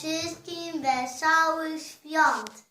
wszystkim wesołych świąt!